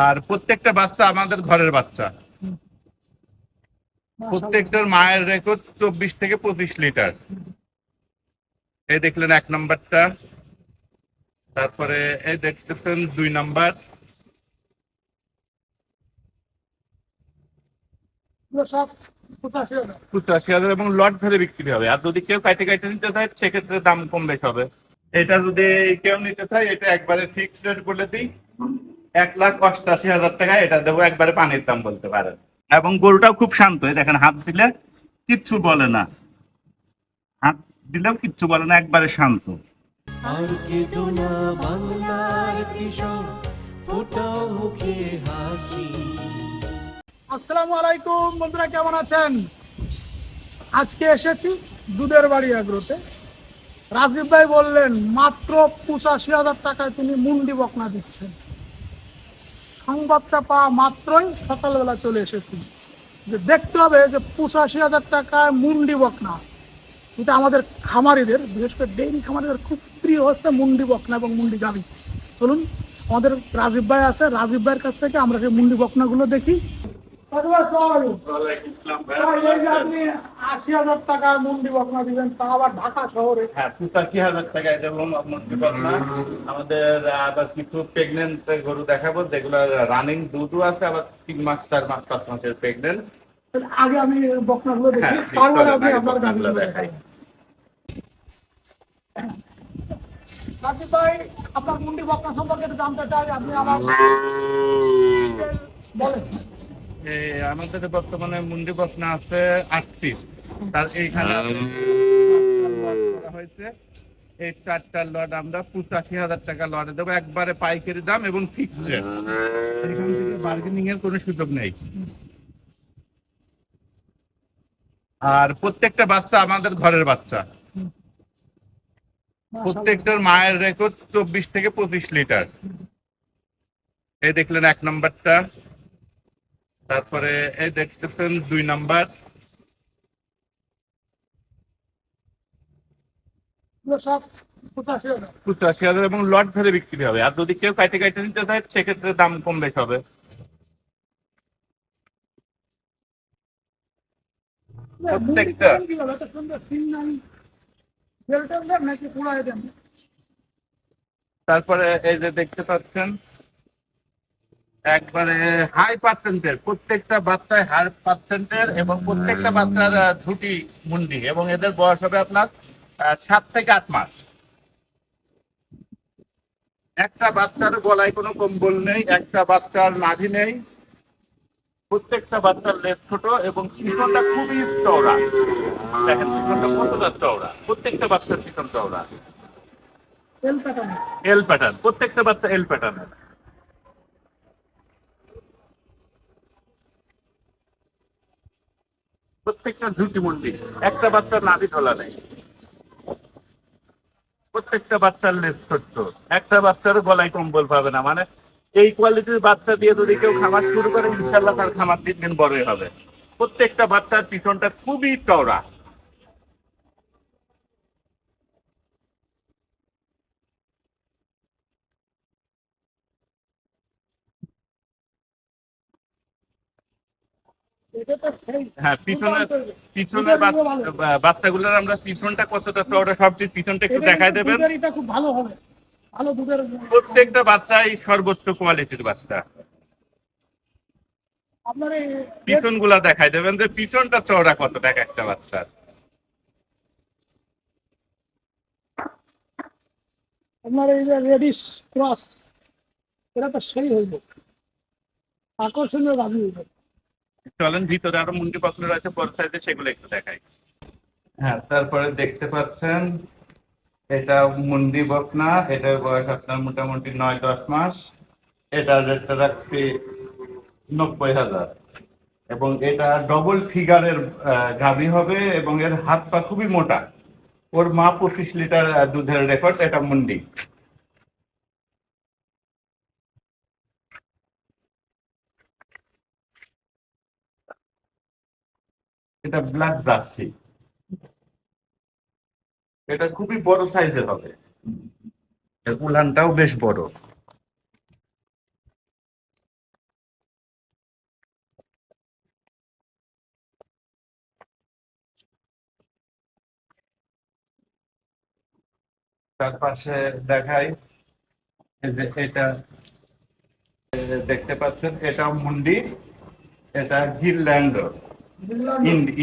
আর প্রত্যেকটা বাচ্চা আমাদের ঘরের বাচ্চা। প্রত্যেকটার মায়ের রেকর্ড চব্বিশ থেকে পঁচিশ লিটার। এই দেখলেন এক নাম্বারটা। তারপরে এই দেখতেছেন দুই নাম্বার। পঁচাশি হাজার। এবং লট ধরে বিক্রি হবে। আর যদি কেউ কাইটে কাইটে নিতে চায় সেক্ষেত্রে দাম কম বেশি হবে। এটা যদি কেউ নিতে চায় এটা একবারে ফিক্সড রেট বলে দিই। এক লাখ অষ্টাশি হাজার টাকা এটা দেবো একবারে পানির দাম বলতে পারেন। এবং গরুটাও খুব শান্ত দেখেন হাত দিলে কিচ্ছু বলে না। হাত দিলেও কিচ্ছু বলে না একবারে শান্ত। আর কেঁদো না বাংলার কৃষক ফোটাও মুখে হাসি। আসসালামু আলাইকুম বন্ধুরা কেমন আছেন? আজকে এসেছি দুধের বাড়ি আগ্রোতে রাজীব ভাই বললেন মাত্র পঁচাশি হাজার টাকায় তিনি মুন্ডি বকনা দিচ্ছেন। সংবাদটা পাওয়া মাত্রই সকালবেলা চলে এসেছি। যে দেখতে হবে যে পঁচাশি হাজার টাকায় মুন্ডি বকনা। এটা আমাদের খামারিদের, বিশেষ করে ডেইরি খামারিদের খুব প্রিয় হচ্ছে মুন্ডি বকনা এবং মুন্ডি গাভি। চলুন, আমাদের রাজীব ভাই আছে, রাজীব ভাইয়ের কাছ থেকে আমরা সেই মুন্ডি বকনাগুলো দেখি। আশি হাজার টাকার মুন্ডি বকনা দিবেন তা আবার ঢাকা শহরে। হ্যাঁ পঁচাশি হাজার টাকায় দেবো মুরগি বকনা আমাদের আবার কিছু প্রেগনেন্ট গরু দেখাবো যেগুলো রানিং দুধও আছে আবার তিন মাস চার মাস পাঁচ মাসের প্রেগনেন্ট আগে আমি বকনাগুলো দেখি হ্যাঁ, তারপরে আপনি আপনার গাড়িগুলো দেখাই। দেখাই ভাই আপনার মুন্ডি বকনা সম্পর্কে জানতে চাই আপনি আমার বলেন। আমাদের বর্তমানে মুন্ডি বসনা আছে আট পিস তার এইখানে হয়েছে। এই চারটার লট আমরা পঁচাশি হাজার টাকা লটে দেবো। একবারে পাইকারি দাম এবং ফিক্সড রেট এখান থেকে বার্গেনিং এর কোনো সুযোগ নেই। আর প্রত্যেকটা বাচ্চা আমাদের ঘরের বাচ্চা। প্রত্যেকটার মায়ের রেকর্ড চব্বিশ থেকে পঁচিশ লিটার। এই দেখলেন এক নাম্বারটা। তারপরে এই দেখতেছেন দুই নাম্বার। পঁচাশি হাজার। এবং লট ধরে বিক্রি হবে। আর যদি কেউ কাইটে কাইটে নিতে চায় সেক্ষেত্রে দাম কম বেশি হবে। প্রত্যেকটা। তারপরে এই যে দেখতে পাচ্ছেন একবারে হাই পার্সেন্টের প্রত্যেকটা বাচ্চায় হাই পার্সেন্টের এবং প্রত্যেকটা বাচ্চার ঝুটি মুন্ডি এবং এদের বয়স হবে আপনার আহ, সাত থেকে আট মাস। একটা বাচ্চার গলায় কোনো কম্বল নেই একটা বাচ্চার নাভি নেই প্রত্যেকটা বাচ্চার লেজ ছোট এবং পিছনটা খুবই চওড়া। দেখেন পিছনটা কতটা চওড়া। প্রত্যেকটা বাচ্চার পিছন চওড়া। কাটানো এল প্যাটার্ন প্রত্যেকটা বাচ্চা এল প্যাটার্নের প্রত্যেকটা মুন্ডি। একটা বাচ্চার নাভি ঢোলা নেই। প্রত্যেকটা বাচ্চার লেজ ছোট্ট। একটা বাচ্চার গলায় কম্বল পাবে না। মানে এই কোয়ালিটির বাচ্চা দিয়ে যদি কেউ খামার শুরু করে ইনশাল্লাহ তার খামার দিন দিন বড়ই হবে। প্রত্যেকটা বাচ্চার পিছনটা খুবই চওড়া। হ্যাঁ পিছনের পিছনের বাচ্চাগুলোর আমরা পিছনটা কতটা চওড়া পিছনটা একটু দেখাই দেবেন। খুব ভালো হবে। ভালো দুধের প্রত্যেকটা বাচ্চাই সর্বোচ্চ কোয়ালিটির বাচ্চা। আপনার পিছনগুলা দেখাই দেবেন যে পিছনটা চওড়া কত টাকা একটা বাচ্চার। আপনার এই যে রেডিস ক্রস এটা তো সেই হইব। আকর্ষণীয় হইব। চলেন, ভিতরে আরও মুন্ডি পত্র রয়েছে, বড় সাইজে সেগুলো একটু দেখাই। হ্যাঁ তারপরে দেখতে পাচ্ছেন, এটা মুন্ডি বকনা, এটার বয়স আপনার মোটামুটি নয়, দশ মাস। এটার রেটটা রাখছি নব্বই হাজার। এবং এটা ডবল ফিগারের গাভী হবে এবং এর হাত পা খুবই মোটা। ওর মা পঁচিশ লিটার দুধের রেকর্ড এটা মুন্ডি। এটা ব্ল্যাক জার্সি এটা খুবই বড় সাইজের হবে। উলানটাও বেশ বড়। তার পাশে দেখাই এটা দেখতে পাচ্ছেন এটা মুন্ডি, এটা গিরল্যান্ডর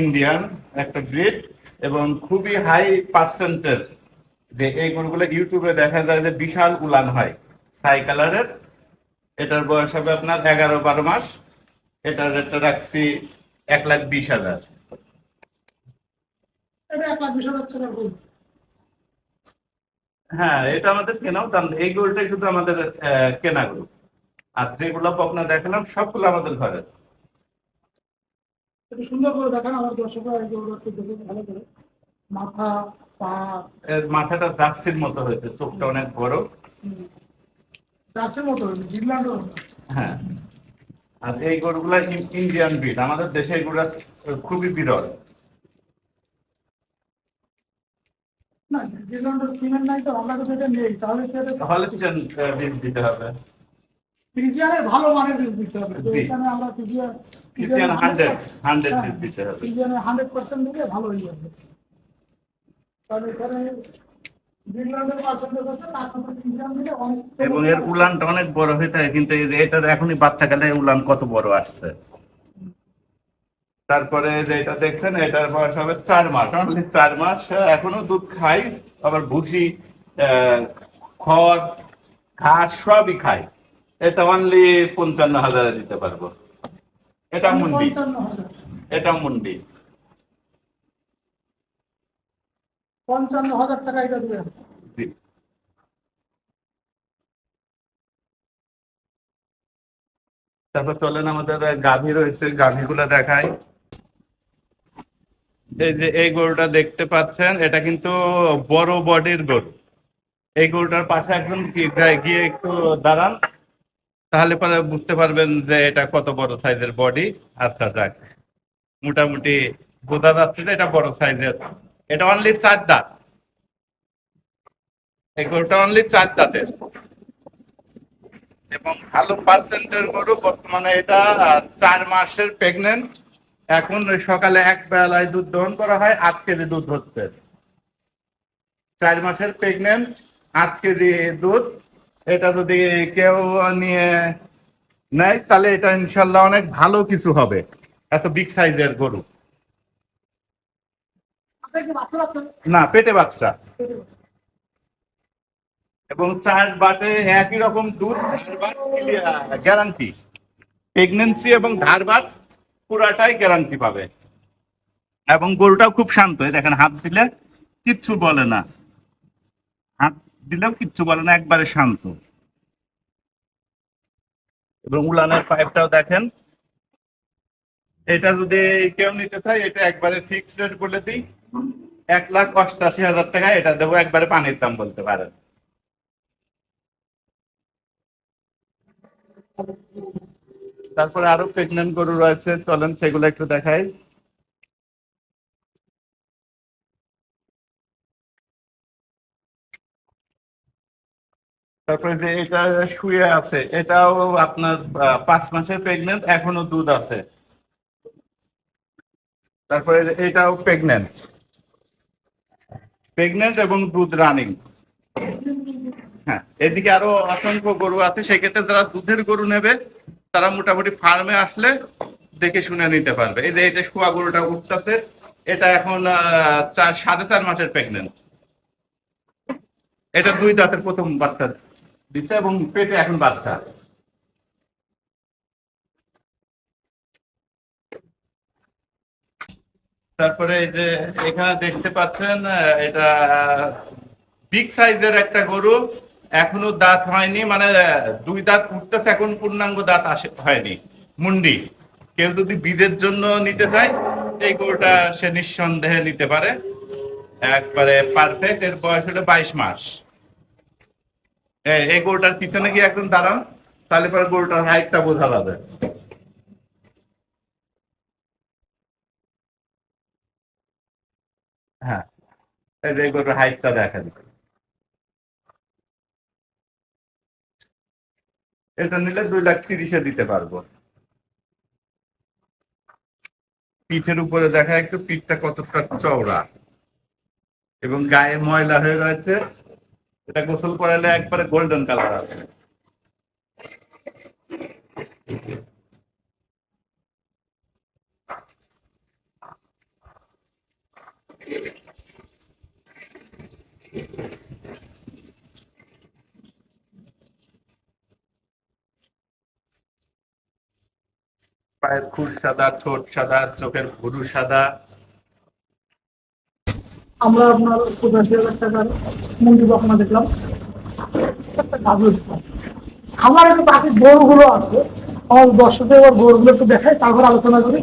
ইন্ডিয়ান একটা ব্রিড এবং খুবই হাই পার্সেন্টের যে এই গরুগুলো ইউটিউবে দেখা যায় যে বিশাল উলান হয়। সাই কালারের এটার বয়স হবে আপনার এগারো বারো মাস। এটার রেটটা রাখছি এক লাখ বিশ হাজার। হ্যাঁ এটা আমাদের কেনাও দাম এই গরুটাই শুধু আমাদের কেনা গরু আর যেগুলো আপনার দেখালাম সবগুলো আমাদের ঘরে। একটু সুন্দর করে দেখান আমার দর্শকরা এই গরুটা একটু দেখে ভালো করে। মাথা পা। মাথাটা জার্সির মতো হয়েছে চোখটা অনেক বড়। চার্চের মতো জিরল্যান্ড হ্যাঁ। আর এই গরুগুলা ইন্ডিয়ান ব্রিড আমাদের দেশে এগুলা খুবই বিরল। না জিরল্যান্ডের কিনেন নাই তো আমরা তো এটা নেই তাহলে সেটা বীজ দিতে হবে। ভালো মানের বীজ দিতে হবে। তো এখানে আমরা বীজ দিতে হবে। দিলে ভালো হয়ে যাবে। তাহলে এখানে এবং এর উলানটা অনেক বড় হয়ে থাকে কিন্তু এটার এখনই বাচ্চাকালে উলান কত বড় আসছে। তারপরে যে এটা দেখছেন এটার বয়স হবে চার মাস। অনলি চার মাস এখনও দুধ খাই আবার ভুসি খড় ঘাস সবই খাই। এটা অনলি পঞ্চান্ন হাজারে দিতে পারব। এটা মুন্ডি। এটা মুন্ডি। পঞ্চান্ন হাজার টাকা এটা দেবেন তারপর চলেন আমাদের গাভী রয়েছে গাভীগুলো দেখাই। এই যে এই গরুটা দেখতে পাচ্ছেন এটা কিন্তু বড় বডির গরু। এই গরুটার পাশে একজন গিয়ে একটু দাঁড়ান। তাহলে পরে বুঝতে পারবেন যে এটা কত বড় সাইজের বডি আচ্ছা যাক। মোটামুটি বোঝা যাচ্ছে যে এটা বড় সাইজের। এটা অনলি চার দাঁত। এই গরুটা অনলি চার দাঁতের। এবং ভালো পার্সেন্টের গরু বর্তমানে এটা চার মাসের প্রেগনেন্ট এখন সকালে এক বেলায় দুধ দহন করা হয়, আট কেজি দুধ হচ্ছে। চার মাসের প্রেগনেন্ট আট কেজি দুধ। এটা যদি কেউ নিয়ে নেয়, তাহলে এটা ইনশাল্লাহ অনেক ভালো কিছু হবে। এত বিগ সাইজের গরু। না, পেটে বাচ্চা। এবং চার বাটে একই রকম দুধ গ্যারান্টি প্রেগনেন্সি এবং ধারবাট পুরাটাই গ্যারান্টি পাবে। এবং গরুটাও খুব শান্ত। দেখেন, হাত দিলে কিচ্ছু বলে না। দিলেও কিচ্ছু বলে না, একবারে শান্ত। এবং উলানের পাইপটাও দেখেন। এটা যদি কেউ নিতে চায়, এটা একবারে ফিক্স রেট বলে দিই। এক লাখ অষ্টাশি হাজার টাকা এটা দেবো, একবারে পানির দাম বলতে পারেন। তারপরে আরও প্রেগনেন্ট গরু রয়েছে, চলেন সেগুলো একটু দেখাই। তারপরে যে এটা শুয়ে আছে, এটাও আপনার পাঁচ মাসের প্রেগনেন্ট এখনও দুধ আছে। তারপরে এটাও প্রেগনেন্ট প্রেগনেন্ট এবং দুধ রানিং হ্যাঁ এদিকে আরও অসংখ্য গরু আছে, সেক্ষেত্রে যারা দুধের গরু নেবে, তারা মোটামুটি ফার্মে আসলে দেখে শুনে নিতে পারবে। এই যে এটা শুয়া গরুটা উঠতেছে, এটা এখন চার, সাড়ে চার মাসের প্রেগনেন্ট এটা দুই দাঁতের প্রথম বাচ্চা। দিচ্ছে এবং পেটে এখন বাচ্চা। তারপরে এই যে এখানে দেখতে পাচ্ছেন এটা বিগ সাইজের একটা গরু। এখনও দাঁত হয়নি মানে দুই দাঁত উঠতেছে, এখন পূর্ণাঙ্গ দাঁত আসে, হয়নি। মুন্ডি। কেউ যদি বিদের জন্য নিতে চায়, এই গরুটা সে নিঃসন্দেহে নিতে পারে। একবারে পারফেক্ট এর বয়স হলো বাইশ মাস। এ- এই গরুটার পিছনে গিয়ে একদম দাঁড়ান, তাহলে পরে গরুটার হাইটটা বোঝা যাবে। হ্যাঁ এই হাইটটা দেখেন এটা নিলে দুই লাখ তিরিশে দিতে পারব। পিঠের উপরে দেখা একটু পিঠটা কতটা চওড়া। এবং গায়ে ময়লা হয়ে রয়েছে। এটা গোসল করালে একবারে গোল্ডেন কালার আছে পায়ের খুর সাদা, ঠোঁট সাদা, চোখের ভুরু সাদা। আমরা আপনার পঁচাশি হাজার টাকার মুন্ডি বকনা দেখলাম। আমার একটু বাকি গরুগুলো আছে। আমার দর্শকদের গরুগুলো একটু দেখাই, তারপর আলোচনা করি।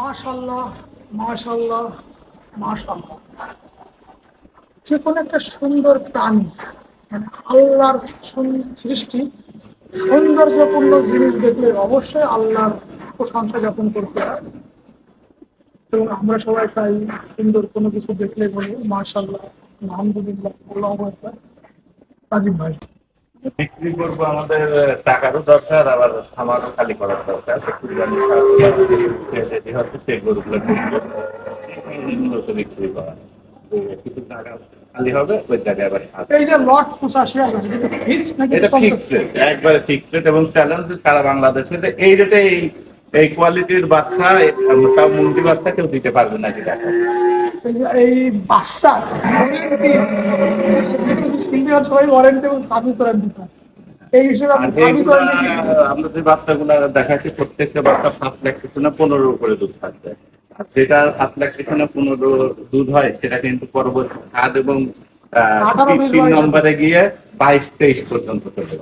মাশাল্লাহ মাশাল্লাহ মাশাল্লাহ যে কোনো একটা সুন্দর প্রাণী মানে আল্লাহর সৃষ্টি, সৌন্দর্যপূর্ণ জিনিস দেখলে অবশ্যই আল্লাহর প্রশংসা জ্ঞাপন করতে হয়। এবং আমরা সবাই তাই সুন্দর কোনো কিছু দেখলে বলি মাশাল্লাহ আলহামদুলিল্লাহ, আল্লাহ। রাজীব ভাই। বিক্রি করব আমাদের টাকারও দরকার আবার আমারও খালি করার দরকার। কুরবানি রেডি হচ্ছে সেই গরুগুলো মূলত বিক্রি করা। তো কিছু টাকা খালি হবে ওই জায়গায় আবার এই যে লট পঁচাশি এটা ফিক্স নাকি এটা কম ফিক্স রেট একবারে ফিক্স রেট এবং চ্যালেঞ্জ সারা বাংলাদেশে। যে এই রেটে এই এই কোয়ালিটির বাচ্চা তাও মুন্ডি বাচ্চা কেউ দিতে পারবে না এই যে এই বাচ্চা সবাই ওয়ারেন্টি এবং সার্ভিস ওয়ারেন্টি এই হিসেবে আমরা যে বাচ্চাগুলো দেখাচ্ছি প্রত্যেকটা বাচ্চা পাঁচ লাখ কিছু পনেরো উপরে দুধ থাকবে যেটা সাত লাখ কিছু পনেরো দুধ হয় সেটা কিন্তু পরবর্তী হাট এবং তিন নম্বরে গিয়ে বাইশ তেইশ পর্যন্ত চলে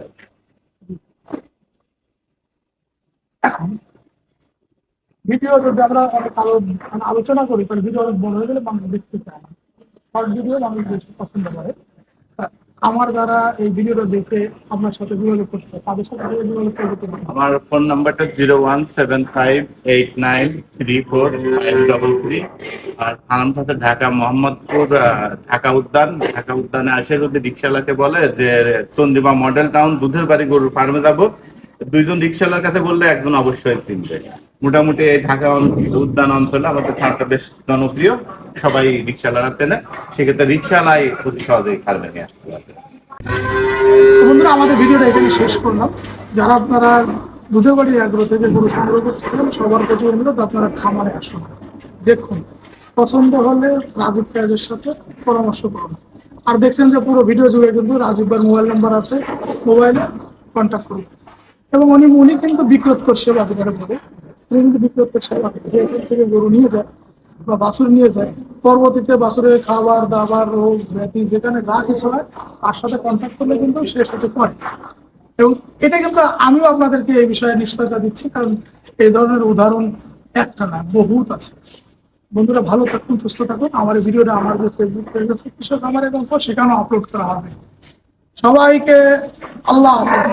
এখন ভিডিও যদি আমরা অনেক মানে আলোচনা করি ভিডিও অনেক বড় হয়ে গেলে মানুষ দেখতে চায় না। শর্ট ভিডিও মানুষ বেশি পছন্দ করে। আমার এই ভিডিওটা দেখে আপনার সাথে যোগাযোগ করছে, তাদের সাথে আমার ফোন নাম্বারটা zero one seven five eight nine three four five double three. আর থানার সাথে ঢাকা মোহাম্মদপুর ঢাকা উদ্যান, ঢাকা উদ্যানে আসে যদি রিক্সাওয়ালাকে বলে যে চন্দিমা মডেল টাউন, দুধের বাড়ি গরুর ফার্মে যাব, দুইজন রিক্সাওয়ালার কাছে বললে একজন অবশ্যই চিনবে। মোটামুটি ঢাকা উদ্যান অঞ্চলে, আমাদের থানাটা বেশ জনপ্রিয়। সবাই রিক্সা রিক্সাওয়ালারা চেনে। সেক্ষেত্রে রিক্সাওয়ালাই খুব সহজেই ফার্মে নিয়ে আসতে পারবে। বন্ধুরা, আমাদের ভিডিওটা এখানে শেষ করলাম। যারা আপনারা দুধের বাড়ির আগ্রহ থেকে গরু সংগ্রহ করতে চান সবার কাছে অনুরোধ, আপনারা খামারে আসুন। দেখুন, পছন্দ হলে রাজীব কাজের সাথে পরামর্শ করুন। আর দেখছেন যে পুরো ভিডিও জুড়ে কিন্তু রাজীব ভাইয়ের মোবাইল নাম্বার আছে। মোবাইলে কন্ট্যাক্ট করুন। এবং উনি উনি কিন্তু বিক্রোত্তর সেবা যেখানে বলে উনি কিন্তু সেবা যে এখান থেকে গরু নিয়ে যায় বা বাছুর নিয়ে যায়, পরবর্তীতে বাছুরের খাবার, দাবার, রোগ, ব্যাধি, যেখানে যা কিছু হয়, তার সাথে কন্ট্যাক্ট করলে কিন্তু সে সাথে করে। এবং এটা কিন্তু আমিও আপনাদেরকে এই বিষয়ে নিশ্চয়তা দিচ্ছি, কারণ এই ধরনের উদাহরণ একটা না, বহুত আছে। বন্ধুরা, ভালো থাকুন, সুস্থ থাকুন। আমার এই ভিডিওটা আমার যে ফেসবুক পেজ আছে, কৃষক আমার এবং সেখানেও আপলোড করা হবে। সবাইকে আল্লাহ হাফেজ।